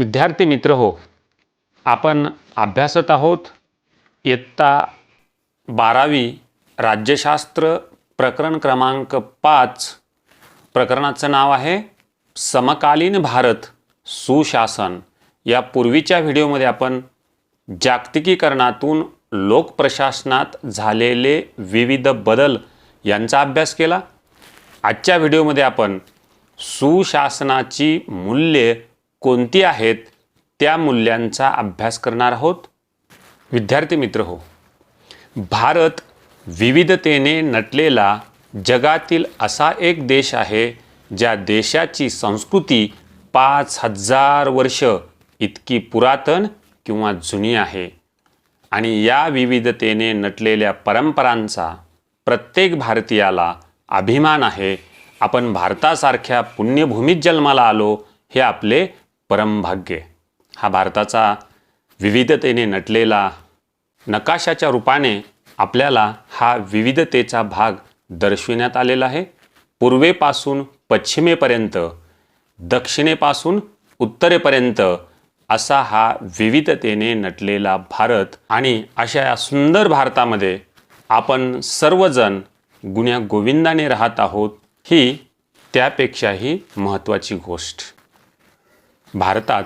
विद्यार्थी मित्र हो आपण अभ्यासत आहोत इयत्ता बारावी राज्यशास्त्र प्रकरण क्रमांक पाच. प्रकरणाचं नाव आहे समकालीन भारत सुशासन. या पूर्वीच्या व्हिडिओमध्ये आपण जागतिकीकरणातून लोकप्रशासनात झालेले विविध बदल यांचा अभ्यास केला. आजच्या व्हिडिओमध्ये आपण सुशासनाची मूल्ये कोणती आहेत त्या मूल्यांचा अभ्यास करणार आहोत? विद्यार्थी मित्र हो भारत विविधतेने नटलेला जगातील असा एक देश आहे ज्या देशाची संस्कृती पाच हजार वर्ष इतकी पुरातन किंवा जुनी आहे. आणि या विविधतेने नटलेल्या परंपरांचा प्रत्येक भारतीयाला अभिमान आहे. आपण भारतासारख्या पुण्यभूमीत जन्माला आलो हे आपले परमभाग्य. हा भारताचा विविधतेने नटलेला नकाशाच्या रूपाने आपल्याला हा विविधतेचा भाग दर्शविण्यात आलेला आहे. पूर्वेपासून पश्चिमेपर्यंत दक्षिणेपासून उत्तरेपर्यंत असा हा विविधतेने नटलेला भारत आणि अशा या सुंदर भारतामध्ये आपण सर्वजण गुण्या गोविंदाने राहत आहोत ही त्यापेक्षाही महत्त्वाची गोष्ट. भारतात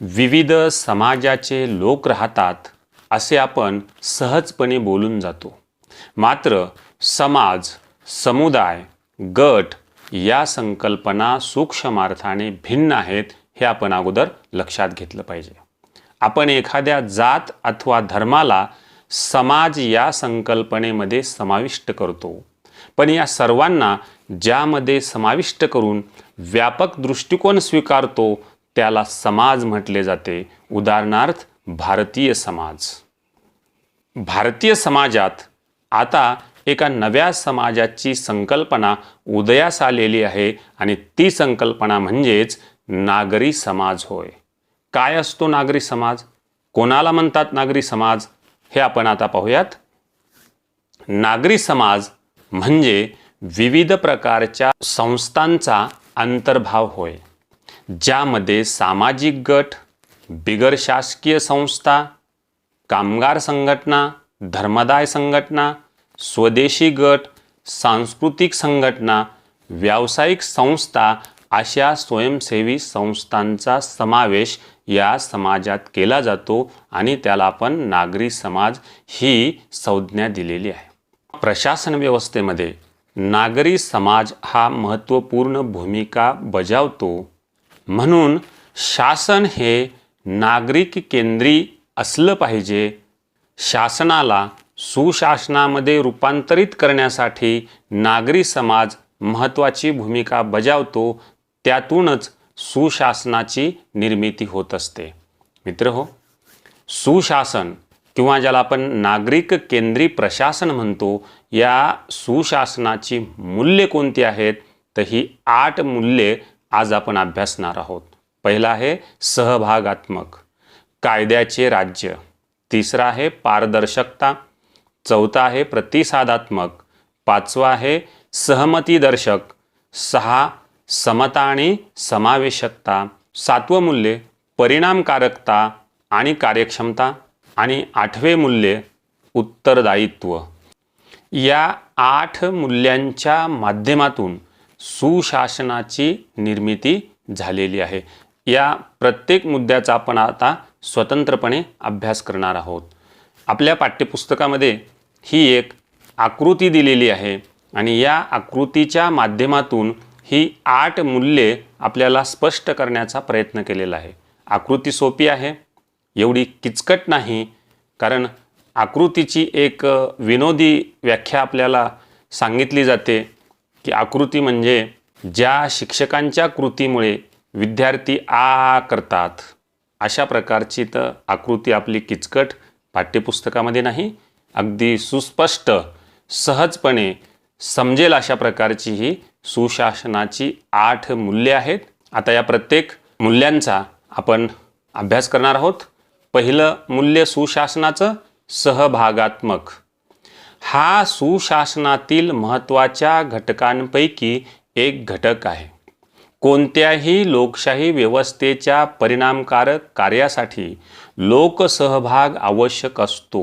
विविध समाजाचे लोक राहतात असे आपण सहजपणे बोलून जातो. मात्र समाज समुदाय गट या संकल्पना सूक्ष्मार्थाने भिन्न आहेत हे आपण अगोदर लक्षात घेतलं पाहिजे. आपण एखाद्या जात अथवा धर्माला समाज या संकल्पनेमध्ये समाविष्ट करतो. पण या सर्वांना ज्यामध्ये समाविष्ट करून व्यापक दृष्टिकोन स्वीकारतो त्याला समाज म्हटले जाते. उदाहरणार्थ भारतीय समाज. भारतीय समाजात आता एका नव्या समाजाची संकल्पना उदयास आलेली आहे आणि ती संकल्पना म्हणजेच नागरी समाज होय. काय असतो नागरी समाज? कोणाला म्हणतात नागरी समाज? हे आपण आता पाहूयात. नागरी समाज म्हणजे विविध प्रकारच्या संस्थांचा अंतर्भाव होय. ज्यामध्ये सामाजिक गट बिगर शासकीय संस्था कामगार संघटना धर्मदाय संघटना स्वदेशी गट सांस्कृतिक संघटना व्यावसायिक संस्था अशा स्वयंसेवी संस्थांचा समावेश या समाजात केला जातो आणि त्याला आपण नागरी समाज ही संज्ञा दिलेली आहे. प्रशासन व्यवस्थेमध्ये नागरी समाज हा महत्त्वपूर्ण भूमिका बजावतो. म्हणून शासन हे नागरिक केंद्री असलं पाहिजे. शासनाला सुशासनामध्ये रूपांतरित करण्यासाठी नागरी समाज महत्त्वाची भूमिका बजावतो त्यातूनच सुशासनाची निर्मिती होत असते. मित्र हो सुशासन किंवा ज्याला आपण नागरिक केंद्री प्रशासन म्हणतो या सुशासनाची मूल्ये कोणती आहेत? तर ही आठ मूल्ये आज आपण अभ्यासणार आहोत. पहिला आहे सहभागात्मक. कायद्याचे राज्य. तिसरा आहे पारदर्शकता. चौथा आहे प्रतिसादात्मक. पाचवा आहे सहमतीदर्शक. सहा समता आणि समावेशकता. सातवं मूल्य परिणामकारकता आणि कार्यक्षमता. आणि आठवे मूल्य उत्तरदायित्व. या आठ मूल्यांच्या माध्यमातून सुशासनाची निर्मिती झालेली आहे. या प्रत्येक मुद्द्याचा आपण आता स्वतंत्रपणे अभ्यास करणार आहोत. आपल्या पाठ्यपुस्तकामध्ये ही एक आकृती दिलेली आहे आणि या आकृतीच्या माध्यमातून ही आठ मूल्ये आपल्याला स्पष्ट करण्याचा प्रयत्न केलेला आहे. आकृती सोपी आहे एवढी किचकट नाही कारण आकृतीची एक विनोदी व्याख्या आपल्याला सांगितली जाते. की आकृती म्हणजे ज्या शिक्षकांच्या कृतीमुळे विद्यार्थी आ करतात अशा प्रकारची तर आकृती आपली किचकट पाठ्यपुस्तकामध्ये नाही अगदी सुस्पष्ट सहजपणे समजेल अशा प्रकारची ही सुशासनाची आठ मूल्ये आहेत. आता या प्रत्येक मूल्यांचा आपण अभ्यास करणार आहोत. पहिलं मूल्य सुशासनाचं सहभागात्मक. हा सुशासनातील महत्त्वाच्या घटकांपैकी एक घटक आहे. कोणत्याही लोकशाही व्यवस्थेच्या परिणामकारक कार्यासाठी लोकसहभाग आवश्यक असतो.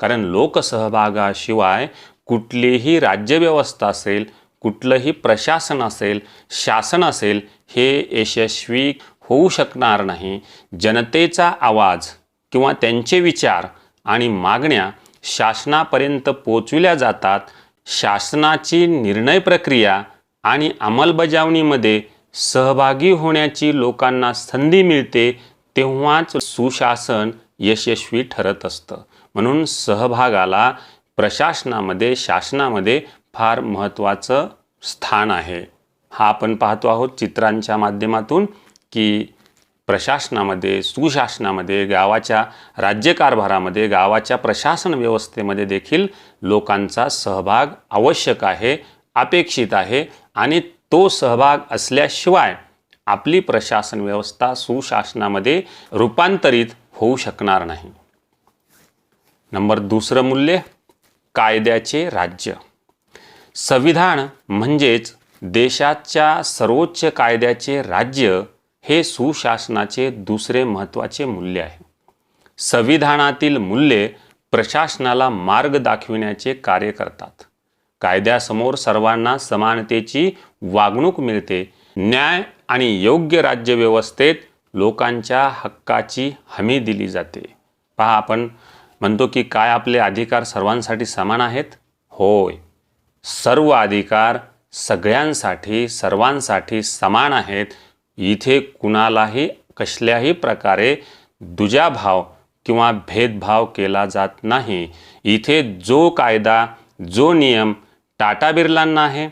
कारण लोकसहभागाशिवाय कुठलीही राज्यव्यवस्था असेल कुठलंही प्रशासन असेल शासन असेल हे यशस्वी होऊ शकणार नाही. जनतेचा आवाज किंवा त्यांचे विचार आणि मागण्या शासनापर्यंत पोचविल्या जातात. शासनाची निर्णय प्रक्रिया आणि अंमलबजावणीमध्ये सहभागी होण्याची लोकांना संधी मिळते तेव्हाच सुशासन यशस्वी ठरत असतं. म्हणून सहभागाला प्रशासनामध्ये शासनामध्ये फार महत्त्वाचं स्थान आहे. हा आपण पाहतो आहोत चित्रांच्या माध्यमातून की प्रशासनामध्ये सुशासनामध्ये गावाच्या राज्यकारभारामध्ये गावाच्या प्रशासन व्यवस्थेमध्ये देखील लोकांचा सहभाग आवश्यक आहे अपेक्षित आहे आणि तो सहभाग असल्याशिवाय आपली प्रशासन व्यवस्था सुशासनामध्ये रूपांतरित होऊ शकणार नाही. नंबर दुसरं मूल्य कायद्याचे राज्य. संविधान म्हणजेच देशाच्या सर्वोच्च कायद्याचे राज्य हे सुशासनाचे दुसरे महत्त्वाचे मूल्य आहे. संविधानातील मूल्ये प्रशासनाला मार्ग दाखविण्याचे कार्य करतात. कायद्यासमोर सर्वांना समानतेची वागणूक मिळते. न्याय आणि योग्य राज्यव्यवस्थेत लोकांच्या हक्काची हमी दिली जाते. पहा आपण म्हणतो की काय आपले अधिकार सर्वांसाठी समान आहेत? होय. सर्व अधिकार सगळ्यांसाठी सर्वांसाठी समान आहेत इथे कुणालाही कसल्याही प्रकारे दुजाभाव किंवा भेदभाव केला जात नाही. इथे जो कायदा जो नियम टाटा बिर्लांना आहे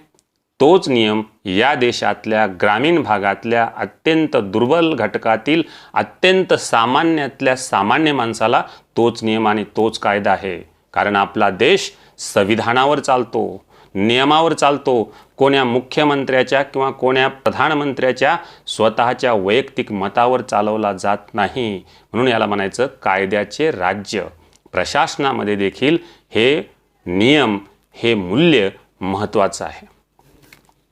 तोच नियम या देशातल्या ग्रामीण भागातल्या अत्यंत दुर्बल घटकातील अत्यंत सामान्यातल्या सामान्य माणसाला तोच नियम आणि तोच कायदा आहे. कारण आपला देश संविधानावर चालतो नियमावर चालतो कोण्या मुख्यमंत्र्याच्या किंवा कोण्या प्रधानमंत्र्याच्या स्वतःच्या वैयक्तिक मतावर चालवला जात नाही. म्हणून याला म्हणायचं कायद्याचे राज्य. प्रशासनामध्ये देखील हे नियम हे मूल्य महत्त्वाचं आहे.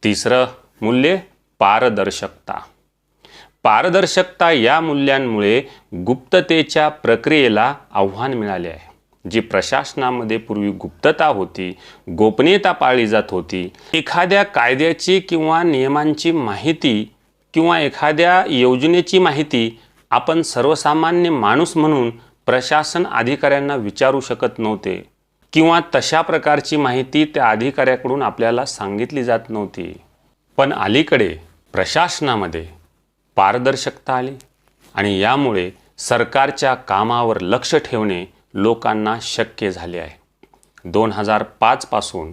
तिसरं मूल्य पारदर्शकता. पारदर्शकता या मूल्यांमुळे गुप्ततेच्या प्रक्रियेला आव्हान मिळाले आहे. जी प्रशासनामध्ये पूर्वी गुप्तता होती गोपनीयता पाळली जात होती एखाद्या कायद्याची किंवा नियमांची माहिती किंवा एखाद्या योजनेची माहिती आपण सर्वसामान्य माणूस म्हणून प्रशासन अधिकाऱ्यांना विचारू शकत नव्हते किंवा तशा प्रकारची माहिती त्या अधिकाऱ्याकडून आपल्याला सांगितली जात नव्हती. पण अलीकडे प्रशासनामध्ये पारदर्शकता आली आणि यामुळे सरकारच्या कामावर लक्ष ठेवणे लोकांना शक्य झाले आहे. दोन हजार पाचपासून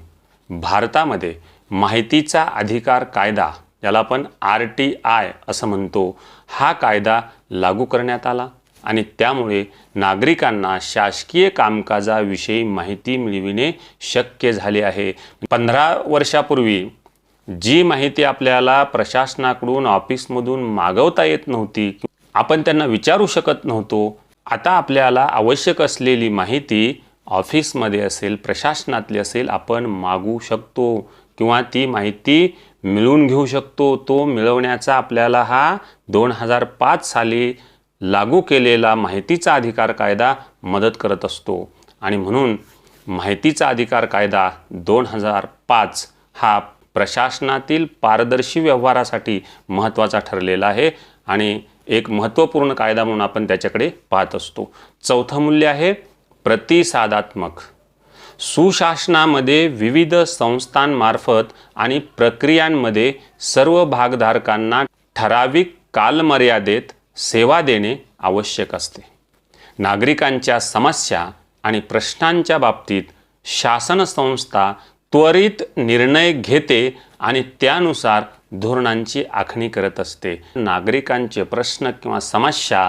भारतामध्ये माहितीचा अधिकार कायदा ज्याला आपण आर टी आय असं म्हणतो हा कायदा लागू करण्यात आला आणि त्यामुळे नागरिकांना शासकीय कामकाजाविषयी माहिती मिळविणे शक्य झाले आहे. पंधरा वर्षापूर्वी जी माहिती आपल्याला प्रशासनाकडून ऑफिसमधून मागवता येत नव्हती आपण त्यांना विचारू शकत नव्हतो आता आपल्याला आवश्यक असलेली माहिती ऑफिसमध्ये असेल प्रशासनातली असेल आपण मागू शकतो किंवा ती माहिती मिळवून घेऊ शकतो. तो मिळवण्याचा आपल्याला हा दोन हजार पाच साली लागू केलेला माहितीचा अधिकार कायदा मदत करत असतो. आणि म्हणून माहितीचा अधिकार कायदा दोन हजार पाच हा प्रशासनातील पारदर्शी व्यवहारासाठी महत्त्वाचा ठरलेला आहे. आणि एक महत्त्वपूर्ण कायदा म्हणून आपण त्याच्याकडे पाहत असतो. चौथं मूल्य आहे प्रतिसादात्मक. सुशासनामध्ये विविध संस्थांमार्फत आणि प्रक्रियांमध्ये सर्व भागधारकांना ठराविक कालमर्यादेत सेवा देणे आवश्यक असते. नागरिकांच्या समस्या आणि प्रश्नांच्या बाबतीत शासन संस्था त्वरित निर्णय घेते आणि त्यानुसार धोरणांची आखणी करत असते. नागरिकांचे प्रश्न किंवा समस्या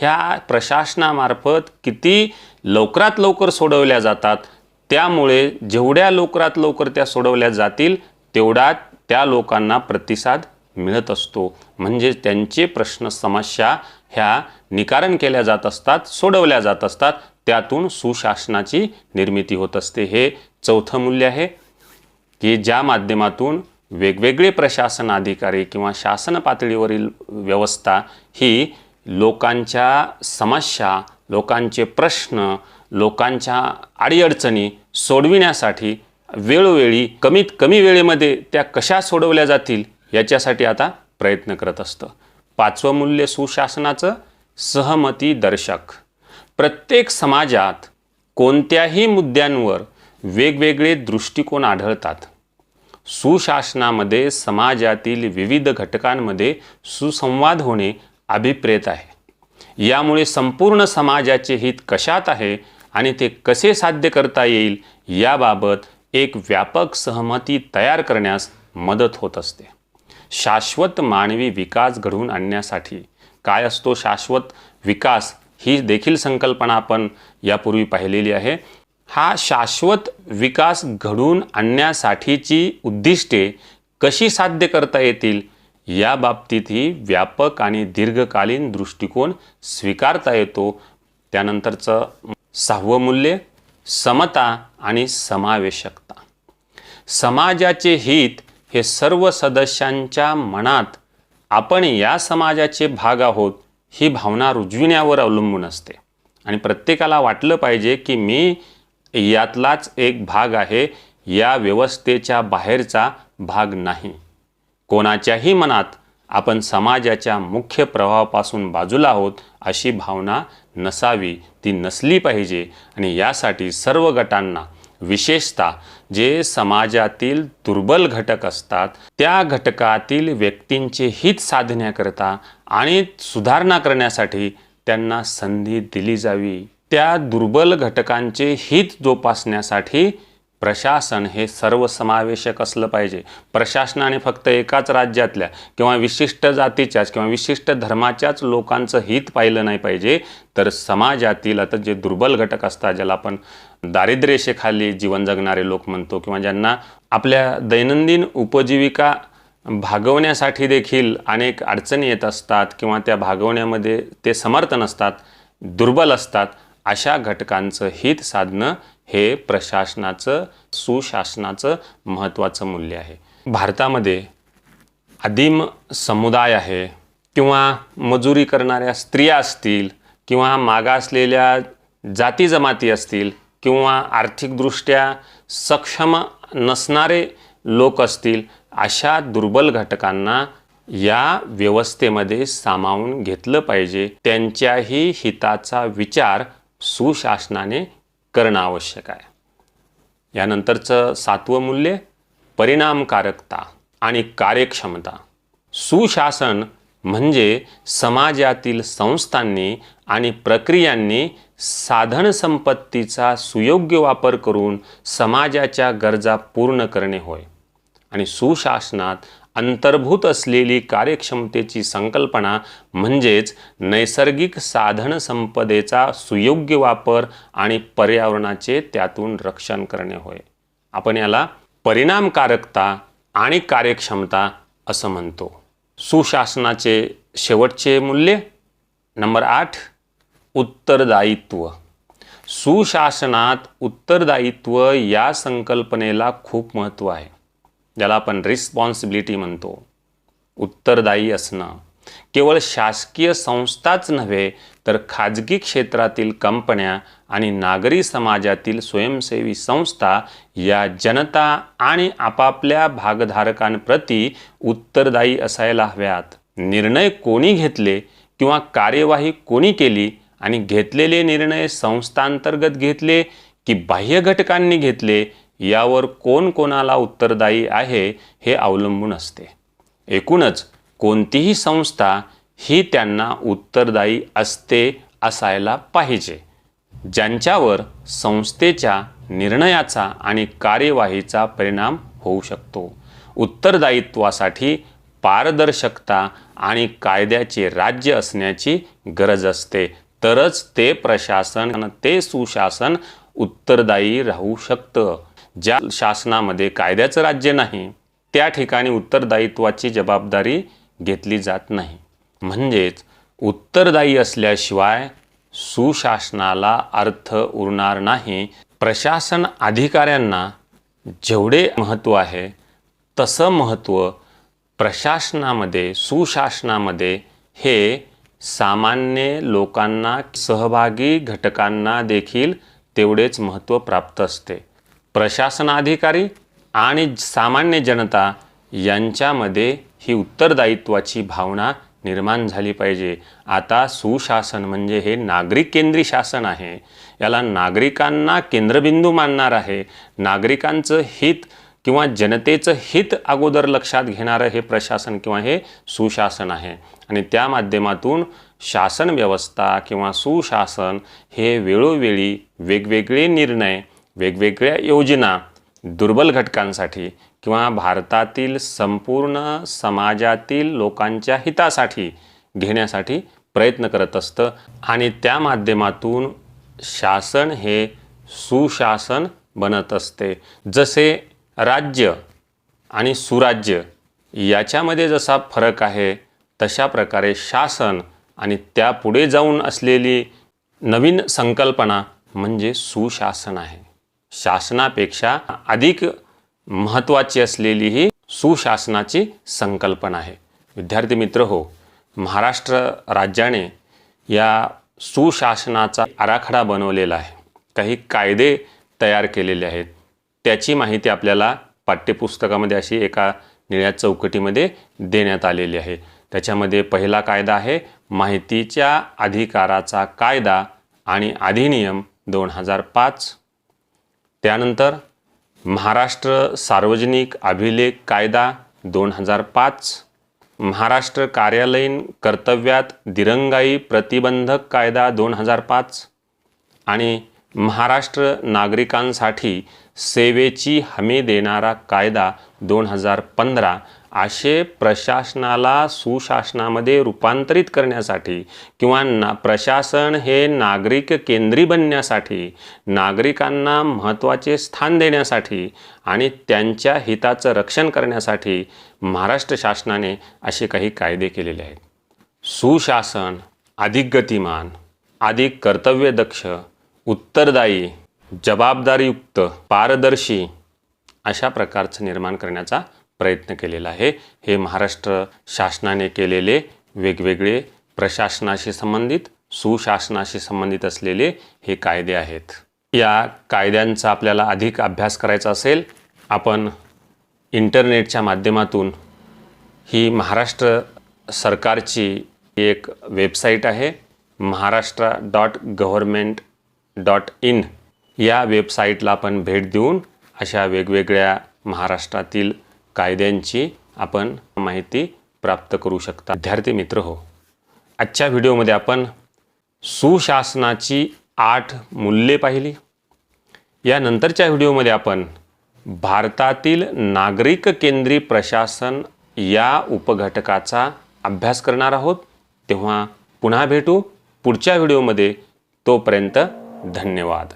ह्या प्रशासनामार्फत किती लवकरात लवकर सोडवल्या जातात त्यामुळे जेवढ्या लवकरात लवकर त्या सोडवल्या जातील तेवढा त्या लोकांना प्रतिसाद मिळत असतो. म्हणजे त्यांचे प्रश्न समस्या ह्या निकारण केल्या जात असतात सोडवल्या जात असतात त्यातून सुशासनाची निर्मिती होत असते. हे चौथं मूल्य आहे की ज्या माध्यमातून वेगवेगळे प्रशासन अधिकारी किंवा शासन पातळीवरील व्यवस्था ही लोकांच्या समस्या लोकांचे प्रश्न लोकांच्या अडीअडचणी सोडविण्यासाठी वेळोवेळी कमीत कमी वेळेमध्ये त्या कशा सोडवल्या जातील याच्यासाठी आता प्रयत्न करत असतं. पाचवं मूल्य सुशासनाचं सहमती दर्शक. प्रत्येक समाजात कोणत्याही मुद्द्यांवर वेगवेगळे दृष्टिकोन आढळतात. सुशासनामध्ये समाजातील विविध घटकांमध्ये सुसंवाद होणे अभिप्रेत आहे. यामुळे संपूर्ण समाजाचे हित कशात आहे आणि ते कसे साध्य करता येईल याबाबत एक व्यापक सहमती तयार करण्यास मदत होत असते. शाश्वत मानवी विकास घडवून आणण्यासाठी काय असतो शाश्वत विकास ही देखील संकल्पना आपण यापूर्वी पाहिलेली आहे. हा शाश्वत विकास घडवून आणण्यासाठीची उद्दिष्टे कशी साध्य करता येतील या बाबतीतही व्यापक आणि दीर्घकालीन दृष्टिकोन स्वीकारता येतो. त्यानंतरचं सहावं मूल्य समता आणि समावेशकता. समाजाचे हित हे सर्व सदस्यांच्या मनात आपण या समाजाचे भाग आहोत ही भावना रुजविण्यावर अवलंबून असते. आणि प्रत्येकाला वाटलं पाहिजे की मी यातलाच एक भाग आहे या व्यवस्थेच्या बाहेरचा भाग नाही. कोणाच्याही मनात आपण समाजाच्या मुख्य प्रवाहापासून बाजूला आहोत अशी भावना नसावी ती नसली पाहिजे. आणि यासाठी सर्व गटांना विशेषतः जे समाजातील दुर्बल घटक असतात त्या घटकातील व्यक्तींचे हित साधण्याकरता आणि सुधारणा करण्यासाठी त्यांना संधी दिली जावी. त्या दुर्बल घटकांचे हित जोपासण्यासाठी प्रशासन हे सर्वसमावेशक असलं पाहिजे. प्रशासनाने फक्त एकाच राज्यातल्या किंवा विशिष्ट जातीच्याच किंवा विशिष्ट धर्माच्याच लोकांचं हित पाहिलं नाही पाहिजे तर समाजातील आता जे दुर्बल घटक असतात ज्याला आपण दारिद्र्यरेषेखाली जीवन जगणारे लोक म्हणतो किंवा ज्यांना आपल्या दैनंदिन उपजीविका भागवण्यासाठी देखील अनेक अडचणी येत असतात किंवा त्या भागवण्यामध्ये ते समर्थ नसतात दुर्बल असतात अशा घटकांचं हित साधणं हे प्रशासनाचं सुशासनाचं महत्त्वाचं मूल्य आहे. भारतामध्ये आदिम समुदाय आहे किंवा मजुरी करणाऱ्या स्त्रिया असतील किंवा मागासलेल्या जाती जमाती असतील किंवा आर्थिकदृष्ट्या सक्षम नसणारे लोक असतील अशा दुर्बल घटकांना या व्यवस्थेमध्ये सामावून घेतलं पाहिजे. त्यांच्याही हिताचा विचार सुशासनाने करणं आवश्यक आहे. यानंतरचं सातवं मूल्य परिणामकारकता आणि कार्यक्षमता. सुशासन म्हणजे समाजातील संस्थांनी आणि प्रक्रियांनी साधन संपत्तीचा सुयोग्य वापर करून समाजाच्या गरजा पूर्ण करणे होय. आणि सुशासनात अंतर्भूत असलेली कार्यक्षमतेची संकल्पना म्हणजेच नैसर्गिक साधन संपदेचा सुयोग्य वापर आणि पर्यावरणाचे त्यातून रक्षण करणे होय. आपण याला परिणामकारकता आणि कार्यक्षमता असं म्हणतो. सुशासनाचे शेवटचे मूल्य? नंबर आठ उत्तरदायित्व. सुशासनात उत्तरदायित्व या संकल्पनेला खूप महत्त्व आहे. ज्याला आपण रिस्पॉन्सिबिलिटी म्हणतो. उत्तरदायी असणं. केवळ शासकीय संस्थाच नव्हे तर खाजगी क्षेत्रातील कंपन्या आणि नागरी समाजातील स्वयंसेवी संस्था या जनता आणि आपापल्या भागधारकांप्रती उत्तरदायी असायला हव्यात. निर्णय कोणी घेतले किंवा कार्यवाही कोणी केली आणि घेतलेले निर्णय संस्थांतर्गत घेतले की बाह्य घटकांनी घेतले यावर कोण कोणाला उत्तरदायी आहे हे अवलंबून असते. एकूणच कोणतीही संस्था ही त्यांना उत्तरदायी असते असायला पाहिजे. ज्यांच्यावर संस्थेच्या निर्णयाचा आणि कार्यवाहीचा परिणाम होऊ शकतो. उत्तरदायित्वासाठी पारदर्शकता आणि कायद्याचे राज्य असण्याची गरज असते. तरच ते प्रशासन ते सुशासन उत्तरदायी राहू शकतं. ज्या शासनामध्ये कायद्याचं राज्य नाही त्या ठिकाणी उत्तरदायित्वाची जबाबदारी घेतली जात नाही. म्हणजेच उत्तरदायी असल्याशिवाय सुशासनाला अर्थ उरणार नाही. प्रशासन अधिकाऱ्यांना जेवढे महत्त्व आहे तसं महत्त्व प्रशासनामध्ये सुशासनामध्ये हे सामान्य लोकांना सहभागी घटकांना देखील तेवढेच महत्त्व प्राप्त असते. प्रशासनाधिकारी आणि सामान्य जनता यांच्यामध्ये ही उत्तरदायित्वाची भावना निर्माण झाली पाहिजे. आता सुशासन म्हणजे हे नागरिक केंद्री शासन आहे. याला नागरिकांना केंद्रबिंदू मानणार आहे. नागरिकांचं हित किंवा जनतेचं हित अगोदर लक्षात घेणारं हे प्रशासन किंवा हे सुशासन आहे. आणि त्या माध्यमातून शासन व्यवस्था किंवा सुशासन हे वेळोवेळी वेगवेगळे निर्णय वेगवेगळ्या योजना दुर्बल घटकांसाठी किंवा भारतातील संपूर्ण समाजातील लोकांच्या हितासाठी घेण्यासाठी प्रयत्न करत असतं. आणि त्या माध्यमातून शासन हे सुशासन बनत असते. जसे राज्य आणि सुराज्य याच्यामध्ये जसा फरक आहे तशा प्रकारे शासन आणि त्यापुढे जाऊन असलेली नवीन संकल्पना म्हणजे सुशासन आहे. शासनापेक्षा अधिक महत्त्वाची असलेली ही सुशासनाची संकल्पना आहे. विद्यार्थी मित्र हो महाराष्ट्र राज्याने या सुशासनाचा आराखडा बनवलेला आहे. काही कायदे तयार केलेले आहेत. त्याची माहिती आपल्याला पाठ्यपुस्तकामध्ये अशी एका निळ्या चौकटीमध्ये देण्यात आलेली आहे. त्याच्यामध्ये पहिला कायदा आहे माहितीच्या अधिकाराचा कायदा आणि अधिनियम दोन हजार पाच त्यानंतर महाराष्ट्र सार्वजनिक अभिलेख कायदा दोन हजार पाच महाराष्ट्र कार्यालयीन कर्तव्यात दिरंगाई प्रतिबंधक कायदा दोन हजार पाच आणि महाराष्ट्र नागरिकांसाठी सेवेची हमी देणारा कायदा दोन हजार पंधरा असे प्रशासनाला सुशासनामध्ये रूपांतरित करण्यासाठी किंवा ना प्रशासन हे नागरिक केंद्री बनण्यासाठी नागरिकांना महत्त्वाचे स्थान देण्यासाठी आणि त्यांच्या हिताचं रक्षण करण्यासाठी महाराष्ट्र शासनाने असे काही कायदे केलेले आहेत. सुशासन अधिक गतिमान अधिक कर्तव्यदक्ष उत्तरदायी जबाबदारीयुक्त पारदर्शी अशा प्रकारचं निर्माण करण्याचा प्रयत्न केलेला आहे. हे महाराष्ट्र शासनाने केलेले वेगवेगळे प्रशासनाशी संबंधित सुशासनाशी संबंधित असलेले हे कायदे आहेत. या कायद्यांचा आपल्याला अधिक अभ्यास करायचा असेल आपण इंटरनेटच्या माध्यमातून ही महाराष्ट्र सरकारची एक वेबसाईट आहे Maharashtra dot government dot in. या वेबसाईटला आपण भेट देऊन अशा वेगवेगळ्या महाराष्ट्रातील कायद्यांची आपण माहिती प्राप्त करू शकता. विद्यार्थी मित्र हो आजच्या व्हिडिओमध्ये आपण सुशासनाची आठ मूल्ये पाहिली. यानंतरच्या व्हिडिओमध्ये आपण भारतातील नागरिक केंद्री प्रशासन या उपघटकाचा अभ्यास करणार आहोत. तेव्हा पुन्हा भेटू. पुढच्या व्हिडिओमध्ये तोपर्यंत धन्यवाद.